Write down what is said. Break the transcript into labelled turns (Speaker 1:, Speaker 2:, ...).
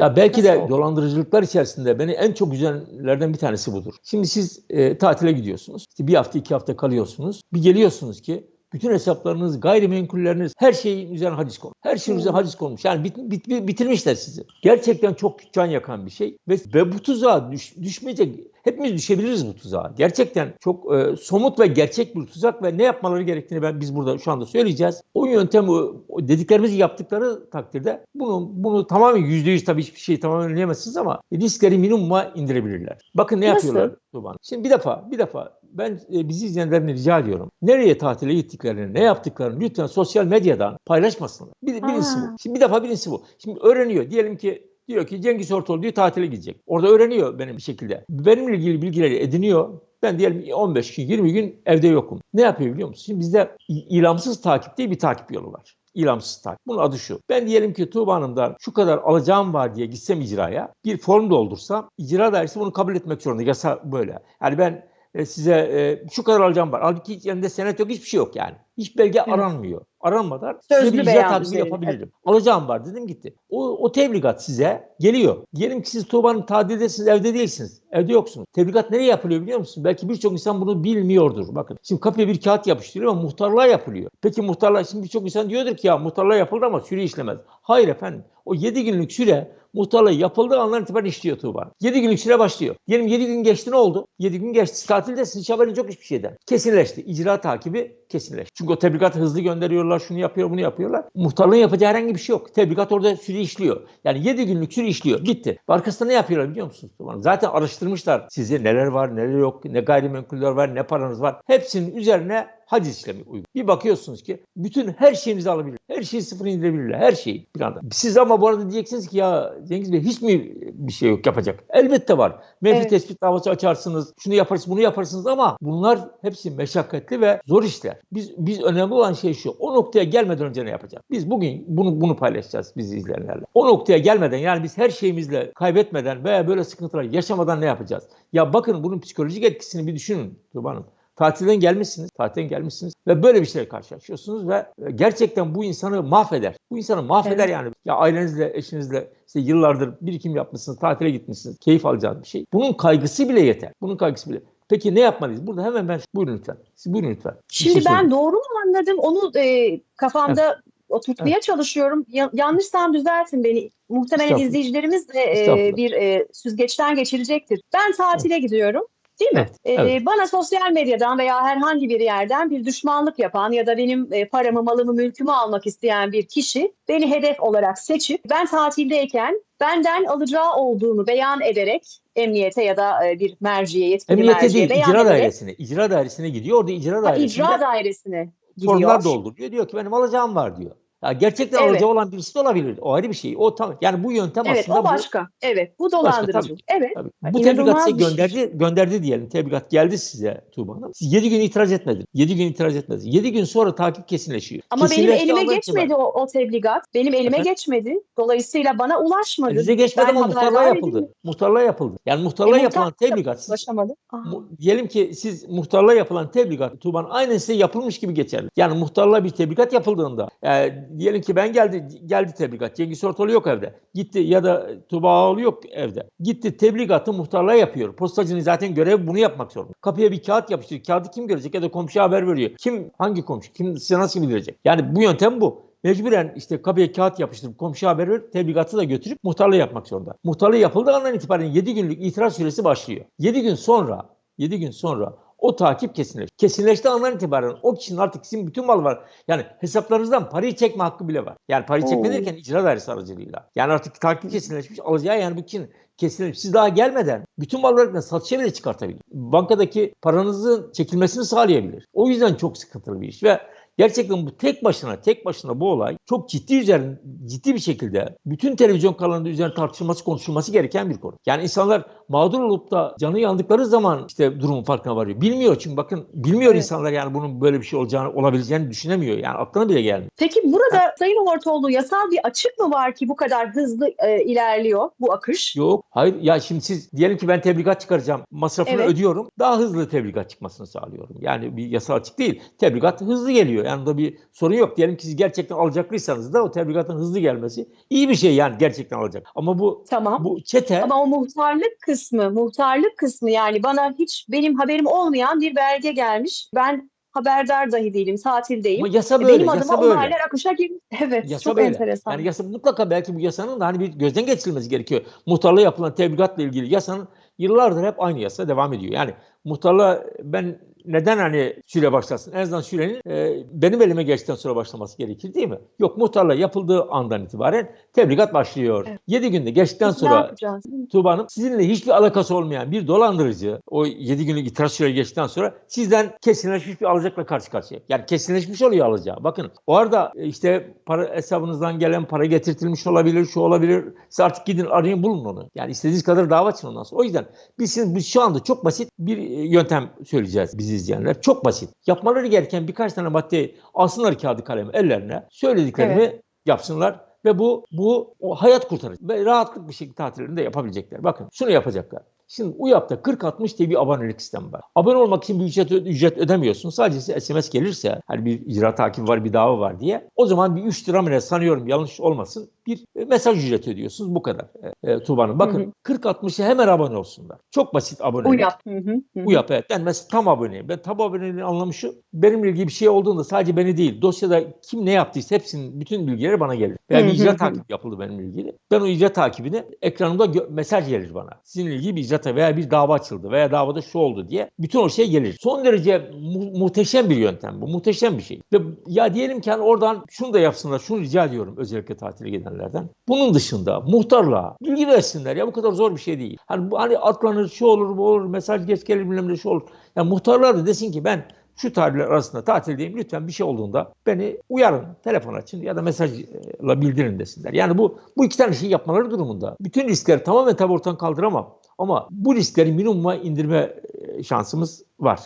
Speaker 1: Ya belki de dolandırıcılıklar içerisinde beni en çok üzenlerden bir tanesi budur. Şimdi siz e, tatile gidiyorsunuz. İşte bir hafta iki hafta kalıyorsunuz. Bir geliyorsunuz ki bütün hesaplarınız, gayrimenkulleriniz, her şeyin üzerine haciz konmuş. Her şeyin üzerine haciz konmuş. Yani bit, bit- bit- bitirmişler sizi. Gerçekten çok can yakan bir şey. Ve, ve bu tuzağa düş, düşmeyecek. Hepimiz düşebiliriz bu tuzağa. Gerçekten çok e, somut ve gerçek bir tuzak ve ne yapmaları gerektiğini ben biz burada şu anda söyleyeceğiz. O yöntem o, o dediklerimizi yaptıkları takdirde bunu bunu tamamen yüzde yüz tabii hiçbir şeyi tamamen önleyemezsiniz ama riskleri minimuma indirebilirler. Bakın ne
Speaker 2: Nasıl?
Speaker 1: yapıyorlar Tuğba Hanım? Şimdi bir defa bir defa ben e, bizi izleyenlerden rica ediyorum. Nereye tatile gittiklerini, ne yaptıklarını lütfen sosyal medyadan paylaşmasınlar. Bir, birincisi bu. Şimdi bir defa birincisi bu. Şimdi öğreniyor. Diyelim ki diyor ki Cengiz Ortoğlu diyor tatile gidecek. Orada öğreniyor benim bir şekilde. Benimle ilgili bilgileri ediniyor. Ben diyelim 15 gün 20 gün evde yokum. Ne yapıyor biliyor musun? Şimdi bizde ilamsız takip diye bir takip yolu var. İlamsız takip. Bunun adı şu. Ben diyelim ki Tuğba Hanım'dan şu kadar alacağım var diye gitsem icraya bir form doldursam icra dairesi bunu kabul etmek zorunda. Yasa böyle. Yani ben e, size e, şu kadar alacağım var. Halbuki yanında senet yok hiçbir şey yok yani. Hiç belge aranmıyor. Aranmadan
Speaker 2: Sözlü
Speaker 1: bir icra takibi
Speaker 2: üzerine.
Speaker 1: yapabilirim. Alacağım var dedim gitti. O, o tebligat size geliyor. Diyelim ki siz Tuğba'nın tadildesiniz, evde değilsiniz. Evde yoksunuz. Tebligat nereye yapılıyor biliyor musun? Belki birçok insan bunu bilmiyordur. Bakın şimdi kapıya bir kağıt yapıştırıyor ama muhtarlığa yapılıyor. Peki muhtarlığa şimdi birçok insan diyordur ki ya muhtarlığa yapıldı ama süre işlemez. Hayır efendim. O 7 günlük süre muhtarlığı yapıldığı andan itibaren işliyor Tuğba. 7 günlük süre başlıyor. Diyelim 7 gün geçti ne oldu? 7 gün geçti. Tatildesiniz hiç haberiniz yok hiçbir şeyden. Kesinleşti. İcra takibi kesinleşti. Çünkü o tebligatı hızlı gönderiyorlar, şunu yapıyor, bunu yapıyorlar. Muhtarlığın yapacağı herhangi bir şey yok. Tebligat orada süre işliyor. Yani 7 günlük süre işliyor. Bitti. Ve Arkasında ne yapıyorlar biliyor musunuz? Zaten araştırmışlar size neler var, neler yok, ne gayrimenkuller var, ne paranız var. Hepsinin üzerine haciz işlemi uygun. Bir bakıyorsunuz ki bütün her şeyinizi alabilir. Her şeyi sıfır indirebilirler. Her şeyi bir anda. Siz ama bu arada diyeceksiniz ki ya Cengiz Bey hiç mi bir şey yok yapacak? Elbette var. Menfi
Speaker 2: Evet.
Speaker 1: tespit davası açarsınız. Şunu yaparsınız, bunu yaparsınız ama bunlar hepsi meşakkatli ve zor işler. Biz biz önemli olan şey şu. O noktaya gelmeden önce ne yapacağız? Biz bugün bunu bunu paylaşacağız biz izleyenlerle. O noktaya gelmeden yani biz her şeyimizle kaybetmeden veya böyle sıkıntılar yaşamadan ne yapacağız? Ya bakın bunun psikolojik etkisini bir düşünün Tuğba Hanım. Tatilden gelmişsiniz, tatilden gelmişsiniz ve böyle bir şeyle karşılaşıyorsunuz ve e, gerçekten bu insanı mahveder. Bu insanı mahveder
Speaker 2: Evet.
Speaker 1: yani. Ya ailenizle, eşinizle işte yıllardır birikim yapmışsınız, tatile gitmişsiniz, keyif alacağınız bir şey. Bunun kaygısı bile yeter. Bunun kaygısı bile. Peki ne yapmalıyız? Burada hemen ben buyurun lütfen. Siz buyurun lütfen.
Speaker 2: Şimdi
Speaker 1: şey
Speaker 2: ben doğru mu anladım? Onu e, kafamda oturtmaya çalışıyorum. Ya- yanlışsam düzeltin beni. Muhtemelen izleyicilerimiz de e, bir e, süzgeçten geçirecektir. Ben tatile gidiyorum. Değil mi?
Speaker 1: Evet,
Speaker 2: E,
Speaker 1: evet.
Speaker 2: Bana sosyal medyadan veya herhangi bir yerden bir düşmanlık yapan ya da benim e, paramı, malımı, mülkümü almak isteyen bir kişi beni hedef olarak seçip ben tatildeyken benden alacağı olduğunu beyan ederek emniyete ya da e, bir merciye, yetkili
Speaker 1: Emniyete
Speaker 2: merciye
Speaker 1: değil,
Speaker 2: beyan
Speaker 1: icra
Speaker 2: ederek
Speaker 1: dairesine. İcra dairesine gidiyor. Orada icra
Speaker 2: Ha,
Speaker 1: dairesinde
Speaker 2: icra dairesine gidiyor.
Speaker 1: formlar dolduruyor. Diyor ki benim alacağım var diyor. Ya gerçekten
Speaker 2: Evet.
Speaker 1: alacağı olan birisi de olabilir. O ayrı bir şey. O tam yani bu yöntem
Speaker 2: Evet
Speaker 1: aslında
Speaker 2: o
Speaker 1: bu.
Speaker 2: başka. Evet bu dolandırıcı.
Speaker 1: tabii.
Speaker 2: evet.
Speaker 1: Tabii.
Speaker 2: Ha,
Speaker 1: Bu tebligat size
Speaker 2: şey.
Speaker 1: gönderdi, gönderdi diyelim. Tebligat geldi size Tuğba Hanım. Siz 7 gün itiraz etmediniz. 7 gün itiraz etmediniz. 7 gün sonra takip kesinleşiyor.
Speaker 2: Ama benim elime geçmedi o, o tebligat. Benim elime
Speaker 1: Efendim?
Speaker 2: geçmedi. Dolayısıyla bana ulaşmadı.
Speaker 1: Size geçmedi
Speaker 2: Ben
Speaker 1: ama muhtarlığa yapıldı.
Speaker 2: edildim.
Speaker 1: Muhtarlığa yapıldı. Yani muhtarlığa
Speaker 2: E,
Speaker 1: yapılan
Speaker 2: muhtar-
Speaker 1: tebligat siz
Speaker 2: Ulaşamadı.
Speaker 1: Mu- diyelim ki siz muhtarlığa yapılan tebligat Tuğban aynen size yapılmış gibi geçerli. Yani muhtarlığa bir tebligat yapıldığında e, diyelim ki ben geldi geldi tebligat. Cengiz Ortalı yok evde. Gitti ya da Tuğba Ağoğlu yok evde. Gitti tebligatı muhtarlığa yapıyor. Postacının zaten görevi bunu yapmak zorunda. Kapıya bir kağıt yapıştırıyor. Kağıdı kim görecek ya da komşuya haber veriyor. Kim hangi komşu? Kim size nasıl bilecek? Yani bu yöntem bu. Mecburen işte kapıya kağıt yapıştırıp komşuya haber verip tebligatı da götürüp muhtarlığı yapmak zorunda. Muhtarlığı yapıldığı andan itibaren 7 günlük itiraz süresi başlıyor. 7 gün sonra 7 gün sonra o takip kesinleşti. Kesinleştiği andan itibaren o kişinin artık sizin bütün mal var. Yani hesaplarınızdan parayı çekme hakkı bile var. Yani parayı çekme
Speaker 2: Oo.
Speaker 1: derken icra dairesi aracılığıyla. Yani artık takip kesinleşmiş alacağı yani bu kişinin kesinleşmiş. Siz daha gelmeden bütün mallarını satışa bile çıkartabilir. Bankadaki paranızın çekilmesini sağlayabilir. O yüzden çok sıkıntılı bir iş ve Gerçekten bu tek başına tek başına bu olay çok ciddi üzerine ciddi bir şekilde bütün televizyon kanallarında üzerine tartışılması konuşulması gereken bir konu. Yani insanlar mağdur olup da canı yandıkları zaman işte durumun farkına varıyor. Bilmiyor çünkü bakın bilmiyor
Speaker 2: Evet.
Speaker 1: insanlar yani bunun böyle bir şey olacağını olabileceğini düşünemiyor. Yani aklına bile gelmiyor.
Speaker 2: Peki burada Sayın Ortaoğlu yasal bir açık mı var ki bu kadar hızlı e, ilerliyor bu akış?
Speaker 1: Yok. Hayır. Ya şimdi siz diyelim ki ben tebligat çıkaracağım. Masrafını
Speaker 2: Evet.
Speaker 1: ödüyorum. Daha hızlı tebligat çıkmasını sağlıyorum. Yani bir yasal açık değil. Tebligat hızlı geliyor. Yani da bir sorun yok. Diyelim ki siz gerçekten alacaklıysanız da o tebligatın hızlı gelmesi iyi bir şey yani gerçekten alacak. Ama bu
Speaker 2: Tamam.
Speaker 1: bu çete
Speaker 2: Ama o muhtarlık kısmı, muhtarlık kısmı yani bana hiç benim haberim olmayan bir belge gelmiş. Ben haberdar dahi değilim, tatildeyim.
Speaker 1: ama yasa böyle,
Speaker 2: benim
Speaker 1: yasa
Speaker 2: adıma
Speaker 1: böyle.
Speaker 2: olaylar akışa girmiş. Evet,
Speaker 1: Yasa
Speaker 2: çok
Speaker 1: böyle.
Speaker 2: enteresan.
Speaker 1: Yani yasa mutlaka belki bu yasanın da hani bir gözden geçirilmesi gerekiyor. Muhtarlığa yapılan tebligatla ilgili yasanın yıllardır hep aynı yasa devam ediyor. Yani muhtarlığa ben neden hani süre başlasın? En azından sürenin e, benim elime geçtikten sonra başlaması gerekir değil mi? Yok muhtarlığa yapıldığı andan itibaren tebligat başlıyor.
Speaker 2: Evet.
Speaker 1: 7 günde geçtikten
Speaker 2: Biz
Speaker 1: sonra? Tuğba Hanım sizinle hiçbir alakası olmayan bir dolandırıcı o 7 günlük itiraz süreci geçtikten sonra sizden kesinleşmiş bir alacakla karşı karşıya. Yani kesinleşmiş oluyor alacağı. Bakın o arada e, işte para hesabınızdan gelen para getirtilmiş olabilir, şu olabilir. Siz artık gidin arayın bulun onu. Yani istediğiniz kadar dava açın ondan sonra. O yüzden biz, şimdi, biz şu anda çok basit bir e, yöntem söyleyeceğiz bizi izleyenler. Çok basit. Yapmaları gereken birkaç tane madde alsınlar kağıdı kalemi ellerine. Söylediklerimi yapsınlar ve bu bu hayat kurtarıcı ve rahatlık bir şekilde tatillerini de yapabilecekler. Bakın şunu yapacaklar. Şimdi UYAP'ta 40-60 diye bir abonelik sistemi var. Abone olmak için bir ücret, ücret ödemiyorsun. Sadece size SMS gelirse hani bir icra takibi var bir dava var diye. O zaman bir 3 lira mı ne sanıyorum yanlış olmasın bir e, mesaj ücreti ödüyorsunuz. Bu kadar e, e, Tuğba Hanım. Bakın 40-60'a hemen abone olsunlar. Çok basit abonelik.
Speaker 2: Uyap. Hı hı.
Speaker 1: UYAP evet. Ben mesela tam aboneyim. Ben tam aboneliğin anlamı şu. Benimle ilgili bir şey olduğunda sadece beni değil. Dosyada kim ne yaptıysa hepsinin bütün bilgileri bana gelir. Veya bir icra takibi yapıldı benimle ilgili. Ben o icra takibini ekranımda mesaj gelir bana. Sizinle ilgili bir icra veya bir dava açıldı veya davada şu oldu diye. Bütün o şey gelir. Son derece mu- muhteşem bir yöntem bu. Muhteşem bir şey. Ve ya diyelim ki hani oradan şunu da yapsınlar. Şunu rica ediyorum özellikle tatile gidenlerden. Bunun dışında muhtarlığa bilgi versinler. Ya bu kadar zor bir şey değil. Hani, hani atlanır şu olur bu olur mesaj geç gelir bilmem ne şu olur. Yani muhtarlar da desin ki ben şu tarihler arasında tatildeyim lütfen bir şey olduğunda beni uyarın, telefon açın ya da mesajla bildirin desinler. Yani bu bu iki tane şey yapmaları durumunda. Bütün riskleri tamamen tabi ortadan kaldıramam ama bu riskleri minimuma indirme e, şansımız var.